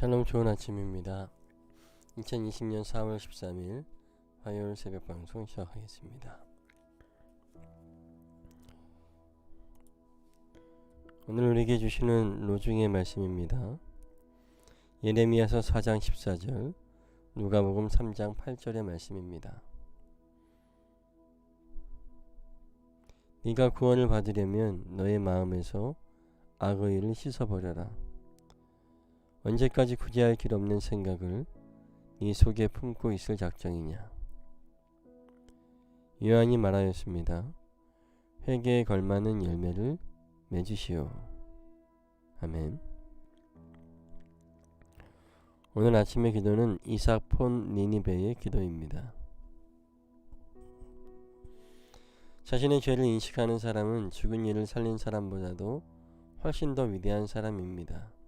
샬롬 좋은 아침입니다. 2020년 4월 13일 화요일 새벽 방송 시작하겠습니다. 오늘 우리에게 주시는 로중의 말씀입니다. 예레미야서 4장 14절, 누가복음 3장 8절의 말씀입니다. 네가 구원을 받으려면 너의 마음에서 악의 일을 씻어버려라. 언제까지 구제할 길 없는 생각을 네 속에 품고 있을 작정이냐? 요한이 말하였습니다. 회개에 걸맞는 열매를 맺으시오. 아멘. 오늘 아침의 기도는 이삭 폰 니니베의 기도입니다. 자신의 죄를 인식하는 사람은 죽은 이를 살린 사람보다도 훨씬 더 위대한 사람입니다.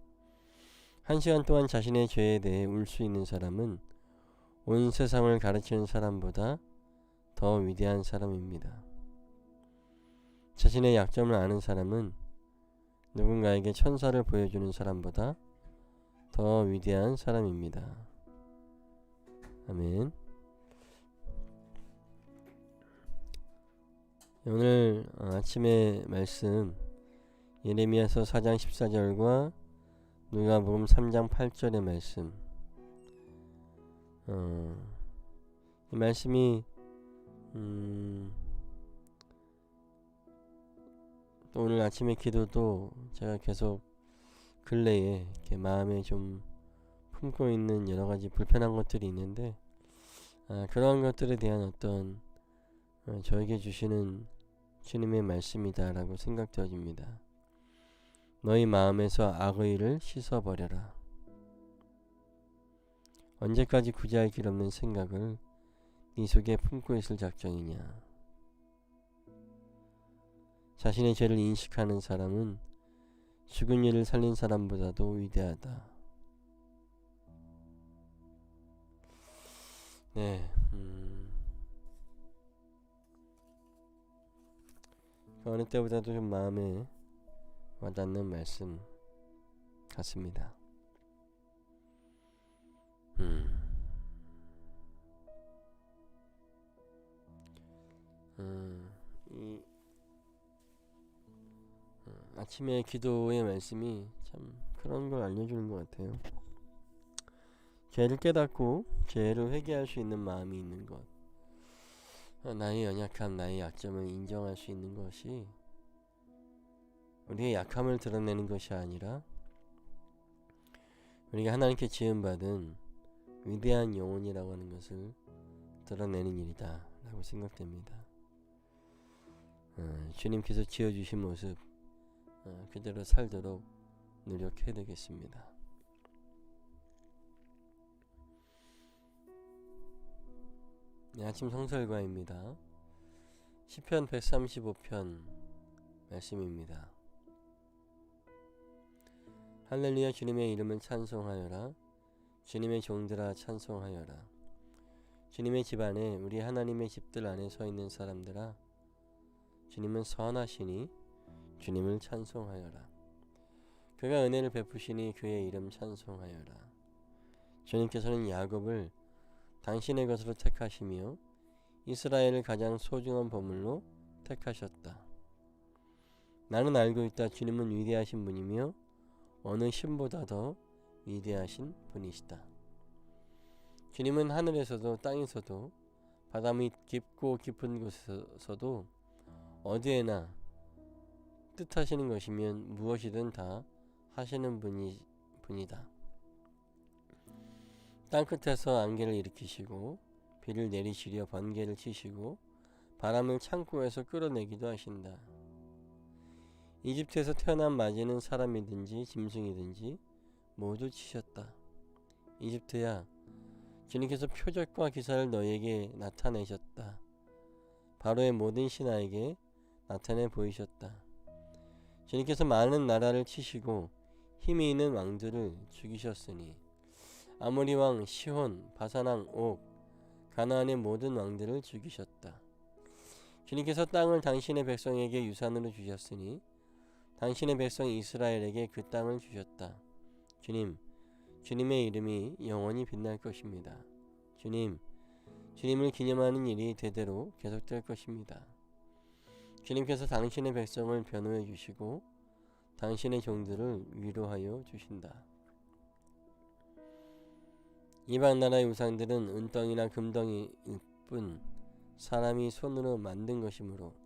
한 시간 동안 자신의 죄에 대해 울 수 있는 사람은 온 세상을 가르치는 사람보다 더 위대한 사람입니다. 자신의 약점을 아는 사람은 누군가에게 천사를 보여주는 사람보다 더 위대한 사람입니다. 아멘. 오늘 아침의 말씀 예레미야서 4장 14절과 누가복음 3장 8절의 말씀. 어, 이 말씀이 음, 또 오늘 아침에 기도도 제가 계속 근래에 이렇게 마음에 좀 품고 있는 여러 가지 불편한 것들이 있는데 아, 그러한 것들에 대한 어떤 어, 저에게 주시는 주님의 말씀이다라고 생각되어집니다. 너희 마음에서 악의 일을 씻어버려라. 언제까지 구제할 길 없는 생각을 네 속에 품고 있을 작정이냐? 자신의 죄를 인식하는 사람은 죽은 이를 살린 사람보다도 위대하다. 네, 음, 그 어느 때보다도 좀 마음에 와닿는 말씀 같습니다. 음. 음, 이 음, 아침에 기도의 말씀이 참 그런 걸 알려주는 것 같아요. 죄를 깨닫고 죄를 회개할 수 있는 마음이 있는 것, 어, 나의 연약함, 나의 약점을 인정할 수 있는 것이 우리의 약함을 드러내는 것이 아니라 우리가 하나님께 지음받은 위대한 영혼이라고 하는 것을 드러내는 일이다 라고 생각됩니다. 어, 주님께서 지어주신 모습 어, 그대로 살도록 노력해야 되겠습니다. 네, 아침 성설과입니다. 시편 135편 말씀입니다. 할렐루야 주님의 이름을 찬송하여라. 주님의 종들아 찬송하여라. 주님의 집 안에 우리 하나님의 집들 안에 서 있는 사람들아 주님은 선하시니 주님을 찬송하여라. 그가 은혜를 베푸시니 그의 이름 찬송하여라. 주님께서는 야곱을 당신의 것으로 택하시며 이스라엘을 가장 소중한 보물로 택하셨다. 나는 알고 있다. 주님은 위대하신 분이며 어느 신보다 더 위대하신 분이시다. 주님은 하늘에서도 땅에서도 바다 밑 깊고 깊은 곳에서도 어디에나 뜻하시는 것이면 무엇이든 다 하시는 분이 분이다. 땅 끝에서 안개를 일으키시고 비를 내리시려 번개를 치시고 바람을 창고에서 끌어내기도 하신다. 이집트에서 태어난 맞이는 사람이든지 짐승이든지 모두 치셨다. 이집트야, 주님께서 표적과 기사를 너에게 나타내셨다. 바로의 모든 신하에게 나타내 보이셨다. 주님께서 많은 나라를 치시고 힘이 있는 왕들을 죽이셨으니 아모리 왕 시혼, 바사왕 옥, 가나안의 모든 왕들을 죽이셨다. 주님께서 땅을 당신의 백성에게 유산으로 주셨으니 당신의 백성 이스라엘에게 그 땅을 주셨다. 주님, 주님의 이름이 영원히 빛날 것입니다. 주님, 주님을 기념하는 일이 대대로 계속될 것입니다. 주님께서 당신의 백성을 변호해 주시고 당신의 종들을 위로하여 주신다. 이방 나라의 우상들은 은덩이나 금덩이일 뿐 사람이 손으로 만든 것이므로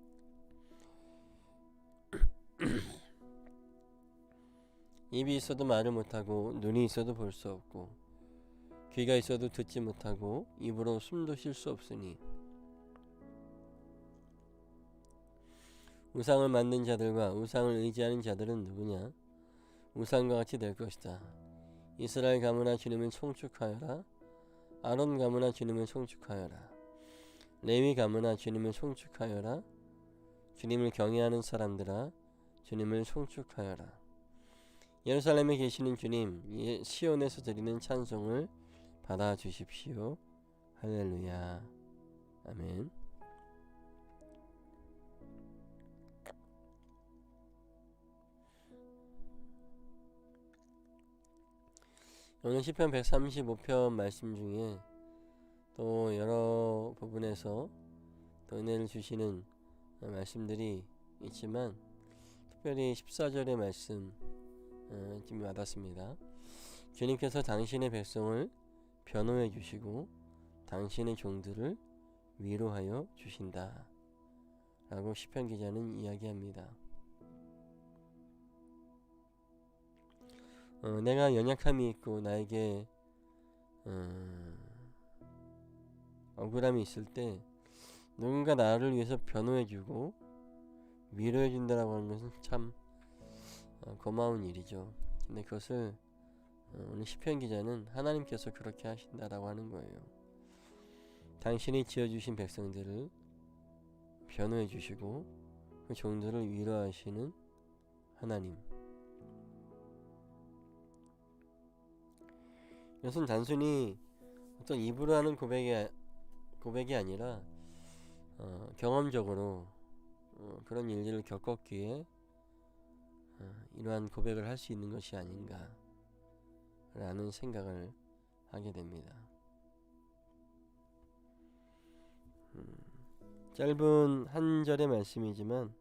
입이 있어도 말을 못하고 눈이 있어도 볼 수 없고 귀가 있어도 듣지 못하고 입으로 숨도 쉴 수 없으니 우상을 만든 자들과 우상을 의지하는 자들은 누구냐? 우상과 같이 될 것이다. 이스라엘 가문아 주님을 송축하여라. 아론 가문아 주님을 송축하여라. 레위 가문아 주님을 송축하여라. 주님을 경외하는 사람들아 주님을 송축하여라. 예루살렘에 계시는 주님, 예, 시온에서 드리는 찬송을 받아 주십시오. 할렐루야. 아멘. 오늘 시편 135편 말씀 중에 또 여러 부분에서 또 은혜를 주시는 말씀들이 있지만 특별히 14절의 말씀 어, 좀 와닿습니다. 주님께서 당신의 백성을 변호해 주시고 당신의 종들을 위로하여 주신다. 라고 시편 기자는 이야기합니다. 어, 내가 연약함이 있고 나에게 어, 억울함이 있을 때 누군가 나를 위해서 변호해주고 위로해준다라고 하는 것은 참 어, 고마운 일이죠. 근데 그것을 어, 오늘 시편 기자는 하나님께서 그렇게 하신다라고 하는 거예요. 당신이 지어주신 백성들을 변호해 주시고 그 종들을 위로하시는 하나님. 이것은 단순히 어떤 입으로 하는 고백이 고백이 아니라 어, 경험적으로 어, 그런 일들을 겪었기에 어, 이러한 고백을 할 수 있는 것이 아닌가 라는 생각을 하게 됩니다. 음, 짧은 한 절의 말씀이지만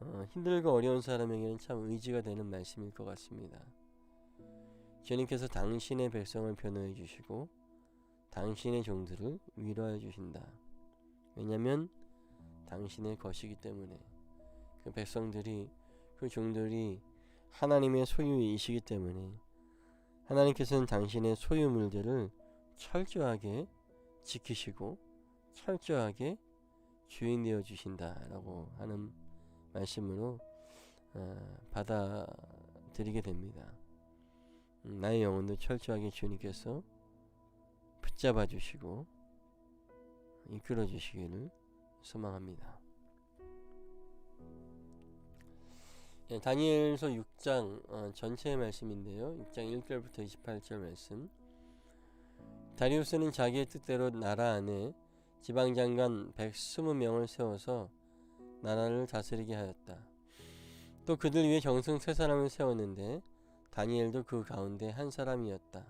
어, 힘들고 어려운 사람에게는 참 의지가 되는 말씀일 것 같습니다. 주님께서 당신의 백성을 변호해 주시고 당신의 종들을 위로해 주신다. 왜냐하면 당신의 것이기 때문에 그 백성들이 그 종들이 하나님의 소유이시기 때문에 하나님께서는 당신의 소유물들을 철저하게 지키시고 철저하게 주인 되어 주신다라고 하는 말씀으로 어, 받아들이게 됩니다. 음, 나의 영혼도 철저하게 주님께서 붙잡아 주시고 이끌어 주시기를 소망합니다. 예, 다니엘서 6장 어, 전체의 말씀인데요. 6장 1절부터 28절 말씀. 다리우스는 자기의 뜻대로 나라 안에 지방장관 120명을 세워서 나라를 다스리게 하였다. 또 그들 위에 정승 세 사람을 세웠는데 다니엘도 그 가운데 한 사람이었다.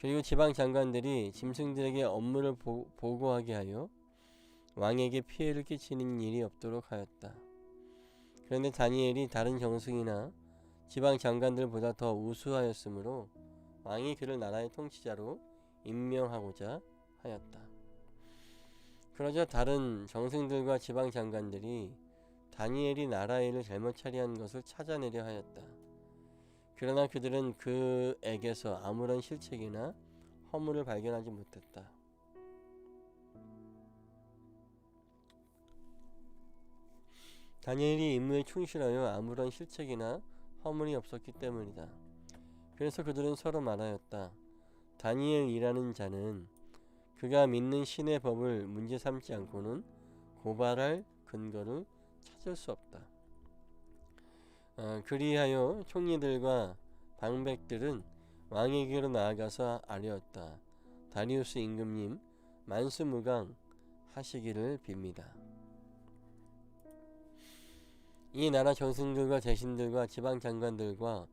그리고 지방 장관들이 짐승들에게 업무를 보, 고하게 하여 왕에게 피해를 끼치는 일이 없도록 하였다. 그런데 다니엘이 다른 정승이나 지방 장관들보다 더 우수하였으므로 왕이 그를 나라의 통치자로 임명하고자 하였다. 그러자 다른 정승들과 지방 장관들이 다니엘이 나라 일을 잘못 처리한 것을 찾아내려 하였다. 그러나 그들은 그에게서 아무런 실책이나 허물을 발견하지 못했다. 다니엘이 임무에 충실하여 아무런 실책이나 허물이 없었기 때문이다. 그래서 그들은 서로 말하였다. 다니엘이라는 자는 그가 믿는 신의 법을 문제 삼지 않고는 고발할 근거를 찾을 수 없다. 아, 그리하여 총리들과 방백들은 왕에게로 나아가서 아뢰었다. 다리우스 임금님 만수무강 하시기를 빕니다. 이 나라 정승들과 대신들과 지방 장관들과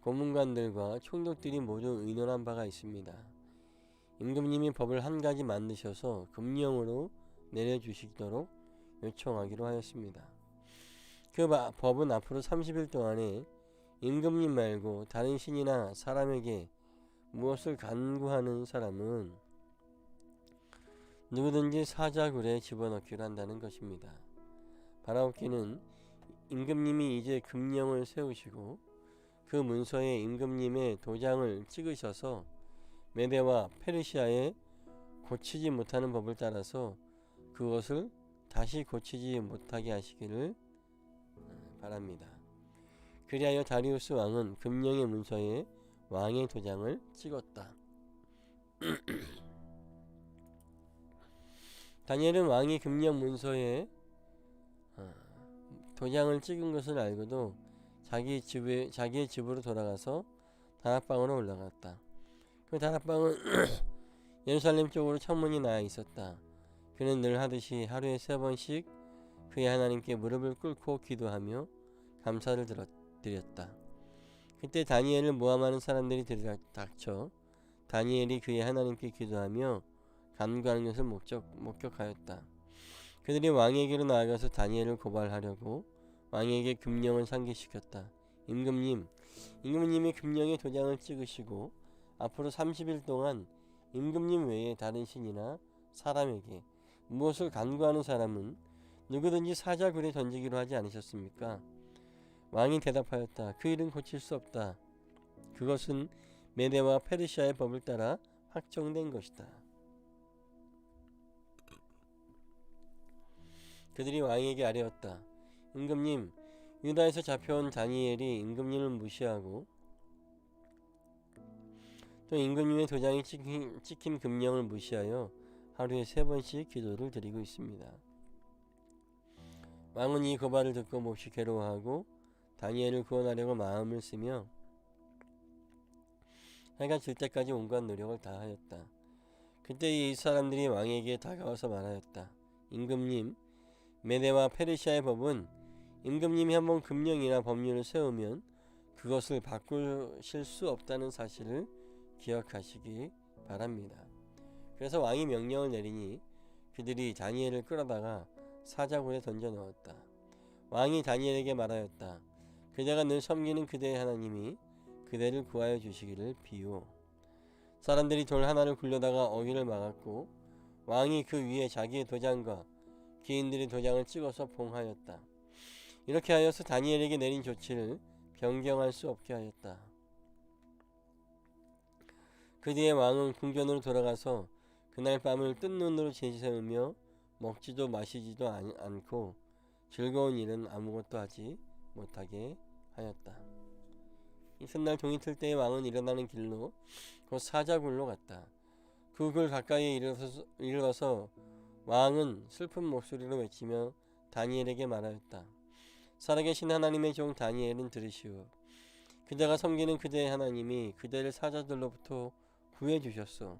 고문관들과 총독들이 모두 의논한 바가 있습니다. 임금님이 법을 한 가지 만드셔서 금령으로 내려주시도록 요청하기로 하였습니다. 그 바- 법은 앞으로 30일 동안에 임금님 말고 다른 신이나 사람에게 무엇을 간구하는 사람은 누구든지 사자굴에 집어넣기로 한다는 것입니다. 바라옵기는 임금님이 이제 금령을 세우시고 그 문서에 임금님의 도장을 찍으셔서 메대와 페르시아에 고치지 못하는 법을 따라서 그것을 다시 고치지 못하게 하시기를 어, 바랍니다. 그리하여 다리우스 왕은 금령의 문서에 왕의 도장을 찍었다. 다니엘은 왕이 금령 문서에 어, 도장을 찍은 것을 알고도 자기 집에 자기의 집으로 돌아가서 다락방으로 올라갔다. 그 다락방은 예루살렘 쪽으로 창문이 나와 있었다. 그는 늘 하듯이 하루에 세 번씩 그의 하나님께 무릎을 꿇고 기도하며 감사를 드렸다. 그때 다니엘을 모함하는 사람들이 들이닥쳐 다니엘이 그의 하나님께 기도하며 간구하는 것을 목적, 목격하였다. 그들이 왕에게로 나아가서 다니엘을 고발하려고 왕에게 금령을 상기시켰다. 임금님, 임금님이 금령의 도장을 찍으시고 앞으로 30일 동안 임금님 외에 다른 신이나 사람에게 무엇을 간구하는 사람은 누구든지 사자굴에 던지기로 하지 않으셨습니까? 왕이 대답하였다. 그 일은 고칠 수 없다. 그것은 메대와 페르시아의 법을 따라 확정된 것이다. 그들이 왕에게 아뢰었다. 임금님, 유다에서 잡혀온 다니엘이 임금님을 무시하고 또 임금님의 도장이 찍힌, 찍힌 금령을 무시하여 하루에 세 번씩 기도를 드리고 있습니다. 왕은 이 고발을 듣고 몹시 괴로워하고 다니엘을 구원하려고 마음을 쓰며 해가 질 때까지 온갖 노력을 다하였다. 그때 이 사람들이 왕에게 다가와서 말하였다. 임금님, 메대와 페르시아의 법은 임금님이 한번 금령이나 법률을 세우면 그것을 바꾸실 수 없다는 사실을 기억하시기 바랍니다. 그래서 왕이 명령을 내리니 그들이 다니엘을 끌어다가 사자굴에 던져 넣었다. 왕이 다니엘에게 말하였다. 그대가 늘 섬기는 그대의 하나님이 그대를 구하여 주시기를 비오. 사람들이 돌 하나를 굴려다가 어기를 막았고 왕이 그 위에 자기의 도장과 기인들의 도장을 찍어서 봉하였다. 이렇게 하여서 다니엘에게 내린 조치를 변경할 수 없게 하였다. 그 뒤에 왕은 궁전으로 돌아가서 그날 밤을 뜬 눈으로 제지세우며 먹지도 마시지도 않, 않고 즐거운 일은 아무것도 하지 못하게 하였다. 이튿날 종이 틀 때에 왕은 일어나는 길로 곧 사자굴로 갔다. 그 굴 가까이에 이르러서, 이르러서 왕은 슬픈 목소리로 외치며 다니엘에게 말하였다. 살아계신 하나님의 종 다니엘은 들으시오. 그대가 섬기는 그대의 하나님이 그대를 사자들로부터 구해 주셨소.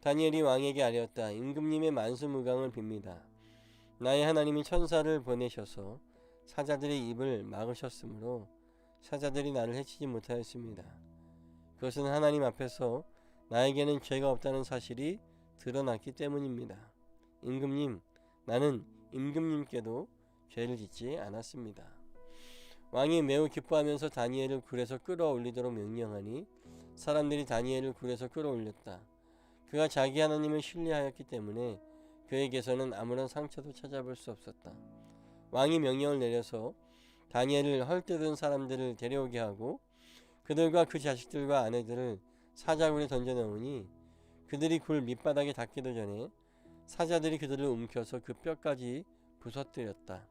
다니엘이 왕에게 아뢰었다. 임금님의 만수무강을 빕니다. 나의 하나님이 천사를 보내셔서 사자들의 입을 막으셨으므로 사자들이 나를 해치지 못하였습니다. 그것은 하나님 앞에서 나에게는 죄가 없다는 사실이 드러났기 때문입니다. 임금님, 나는 임금님께도 죄를 짓지 않았습니다. 왕이 매우 기뻐하면서 다니엘을 굴에서 끌어올리도록 명령하니 사람들이 다니엘을 굴에서 끌어올렸다. 그가 자기 하나님을 신뢰하였기 때문에 그에게서는 아무런 상처도 찾아볼 수 없었다. 왕이 명령을 내려서 다니엘을 헐뜯은 사람들을 데려오게 하고 그들과 그 자식들과 아내들을 사자굴에 던져 넣으니 그들이 굴 밑바닥에 닿기도 전에 사자들이 그들을 움켜서 그 뼈까지 부서뜨렸다.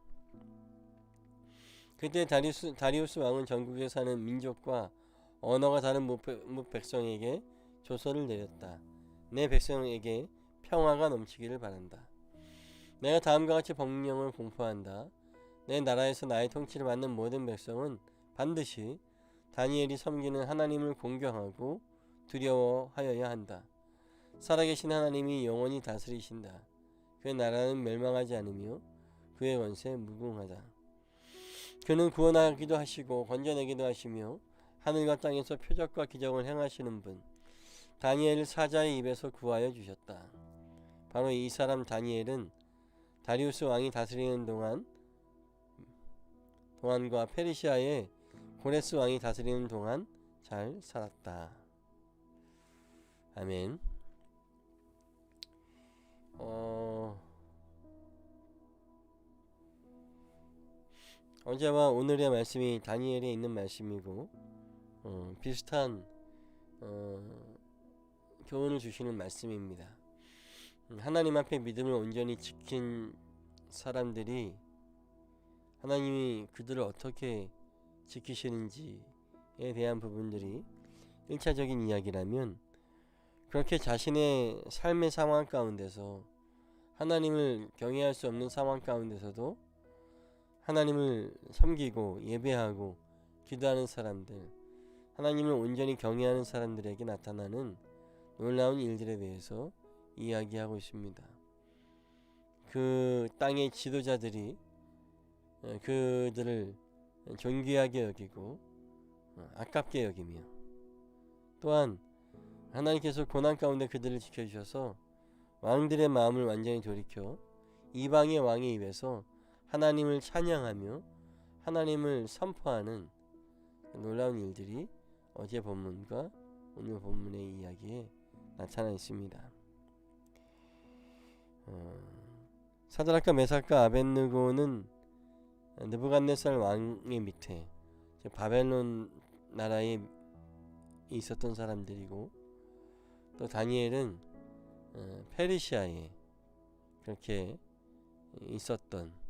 그때 다리우스, 다리우스 왕은 전국에 사는 민족과 언어가 다른 무, 무 백성에게 조서를 내렸다. 내 백성에게 평화가 넘치기를 바란다. 내가 다음과 같이 법령을 공포한다. 내 나라에서 나의 통치를 받는 모든 백성은 반드시 다니엘이 섬기는 하나님을 공경하고 두려워하여야 한다. 살아계신 하나님이 영원히 다스리신다. 그의 나라는 멸망하지 않으며 그의 원세 무궁하다. 그는 구원하기도 하시고 건져내기도 하시며 하늘과 땅에서 표적과 기적을 행하시는 분 다니엘 사자의 입에서 구하여 주셨다. 바로 이 사람 다니엘은 다리우스 왕이 다스리는 동안 동안과 페르시아의 고레스 왕이 다스리는 동안 잘 살았다. 아멘. 어 어제와 오늘의 말씀이 다니엘에 있는 말씀이고 어, 비슷한 어, 교훈을 주시는 말씀입니다. 음, 하나님 앞에 믿음을 온전히 지킨 사람들이 하나님이 그들을 어떻게 지키시는지에 대한 부분들이 1차적인 이야기라면 그렇게 자신의 삶의 상황 가운데서 하나님을 경외할 수 없는 상황 가운데서도 하나님을 섬기고 예배하고 기도하는 사람들, 하나님을 온전히 경외하는 사람들에게 나타나는 놀라운 일들에 대해서 이야기하고 있습니다. 그 땅의 지도자들이 어, 그들을 존귀하게 여기고 어, 아깝게 여기며 또한 하나님께서 고난 가운데 그들을 지켜주셔서 왕들의 마음을 완전히 돌이켜 이방의 왕의 입에서 하나님을 찬양하며 하나님을 선포하는 놀라운 일들이 어제 본문과 오늘 본문의 이야기에 나타나 있습니다. 어, 사드락과 메삭과 아벤느고는 느부갓네살 왕의 밑에 바벨론 나라에 있었던 사람들이고 또 다니엘은 어, 페르시아에 그렇게 있었던 어,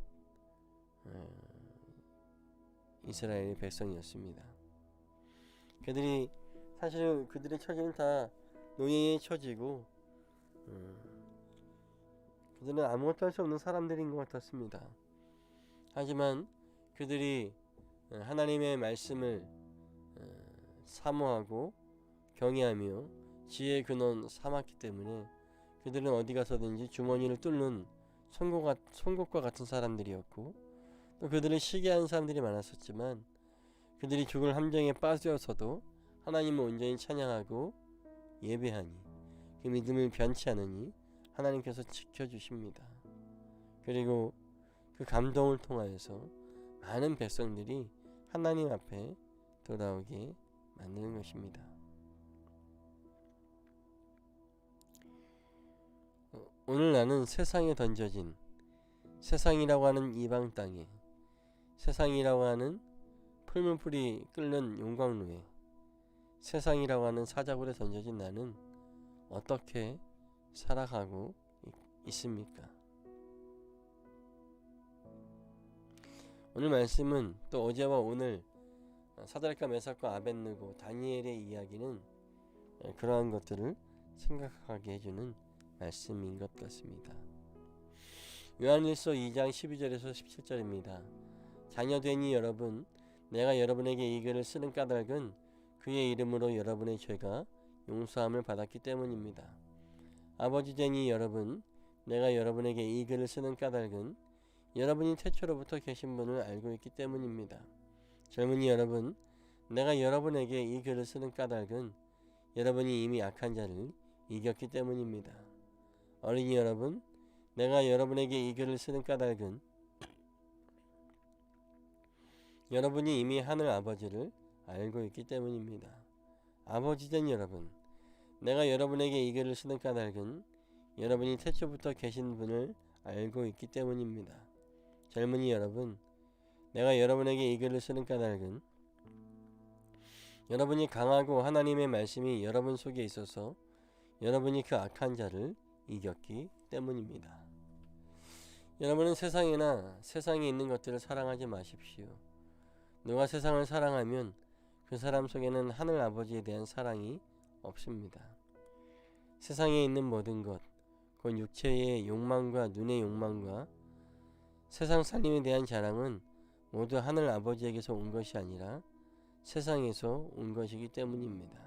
이스라엘의 백성이었습니다. 그들이 사실 그들의 처지는 다 노예의 처지고 어, 그들은 아무것도 할 수 없는 사람들인 것 같았습니다. 하지만 그들이 어, 하나님의 말씀을 어, 사모하고 경외하며 지혜의 근원 삼았기 때문에 그들은 어디 가서든지 주머니를 뚫는 송곳과, 같은 사람들이었고 또 그들을 시기하는 사람들이 많았었지만 그들이 죽을 함정에 빠져서도 하나님을 온전히 찬양하고 예배하니 그 믿음을 변치 않으니 하나님께서 지켜주십니다. 그리고 그 감동을 통하여서 많은 백성들이 하나님 앞에 돌아오게 만드는 것입니다. 어, 오늘 나는 세상에 던져진 세상이라고 하는 이방 땅에 세상이라고 하는 풀문풀이 끓는 용광로에 세상이라고 하는 사자굴에 던져진 나는 어떻게 살아가고 있습니까? 오늘 말씀은 또 어제와 오늘 사드락과 메삭과 아벤느고 다니엘의 이야기는 그러한 것들을 생각하게 해주는 말씀인 것 같습니다. 요한일서 2장 12절에서 17절입니다. 자녀되니 여러분 내가 여러분에게 이 글을 쓰는 까닭은 그의 이름으로 여러분의 죄가 용서함을 받았기 때문입니다. 아버지 되니 여러분 내가 여러분에게 이 글을 쓰는 까닭은 여러분이 태초로부터 계신 분을 알고 있기 때문입니다. 젊은이 여러분 내가 여러분에게 이 글을 쓰는 까닭은 여러분이 이미 악한 자를 이겼기 때문입니다. 어린이 여러분 내가 여러분에게 이 글을 쓰는 까닭은 여러분이 이미 하늘 아버지를 알고 있기 때문입니다. 아버지된 여러분, 내가 여러분에게 이 글을 쓰는 까닭은 여러분이 태초부터 계신 분을 알고 있기 때문입니다. 젊은이 여러분, 내가 여러분에게 이 글을 쓰는 까닭은 여러분이 강하고 하나님의 말씀이 여러분 속에 있어서 여러분이 그 악한 자를 이겼기 때문입니다. 여러분은 세상이나 세상에 있는 것들을 사랑하지 마십시오. 누가 세상을 사랑하면 그 사람 속에는 하늘 아버지에 대한 사랑이 없습니다. 세상에 있는 모든 것, 곧 육체의 욕망과 눈의 욕망과 세상 살림에 대한 자랑은 모두 하늘 아버지에게서 온 것이 아니라 세상에서 온 것이기 때문입니다.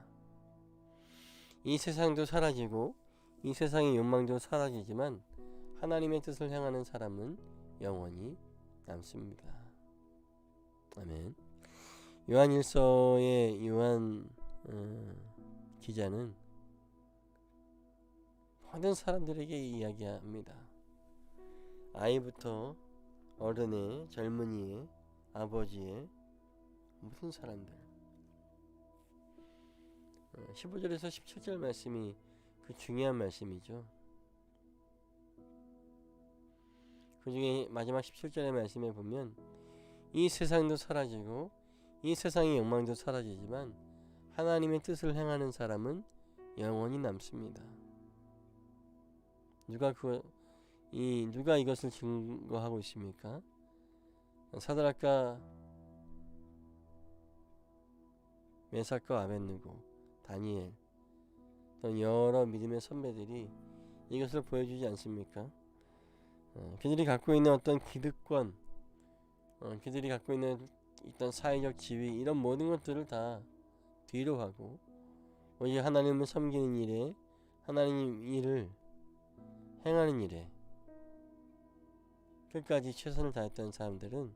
이 세상도 사라지고 이 세상의 욕망도 사라지지만 하나님의 뜻을 향하는 사람은 영원히 남습니다. 아멘. 요한일서의 요한 어, 기자는 모든 사람들에게 이야기합니다. 아이부터 어른의 젊은이의 아버지의 모든 사람들. 어, 15절에서 17절 말씀이 그 중요한 말씀이죠. 그 중에 마지막 17절의 말씀에 보면 이 세상도 사라지고 이 세상의 욕망도 사라지지만 하나님의 뜻을 행하는 사람은 영원히 남습니다. 누가 그 이 누가 이것을 증거하고 있습니까? 사드락과 메삭과 아벤누고 다니엘 또 여러 믿음의 선배들이 이것을 보여주지 않습니까? 어, 그들이 갖고 있는 어떤 기득권, 어, 그들이 갖고 있는 어떤 사회적 지위 이런 모든 것들을 다 뒤로 하고 오직 하나님을 섬기는 일에 하나님 일을 행하는 일에 끝까지 최선을 다했던 사람들은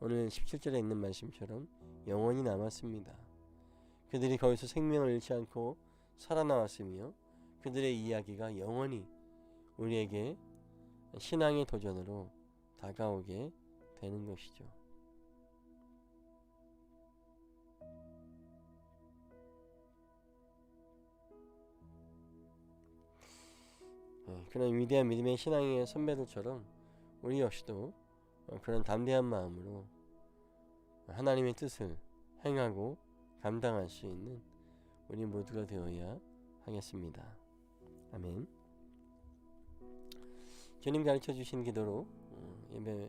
오늘 17절에 있는 말씀처럼 영원히 남았습니다. 그들이 거기서 생명을 잃지 않고 살아나왔으며 그들의 이야기가 영원히 우리에게 신앙의 도전으로 다가오게 되는 것이죠. 예, 그런 위대한 믿음의 신앙의 선배들처럼 우리 역시도 어, 그런 담대한 마음으로 하나님의 뜻을 행하고 감당할 수 있는 우리 모두가 되어야 하겠습니다. 아멘. 주님 가르쳐 주신 기도로 어, 예배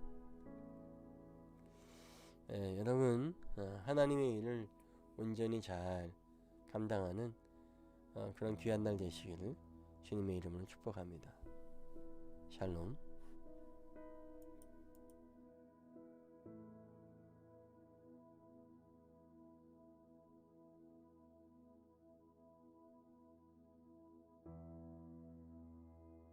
예, 여러분 어, 하나님의 일을 온전히 잘 감당하는 어, 그런 귀한 날 되시기를 주님의 이름으로 축복합니다. 샬롬.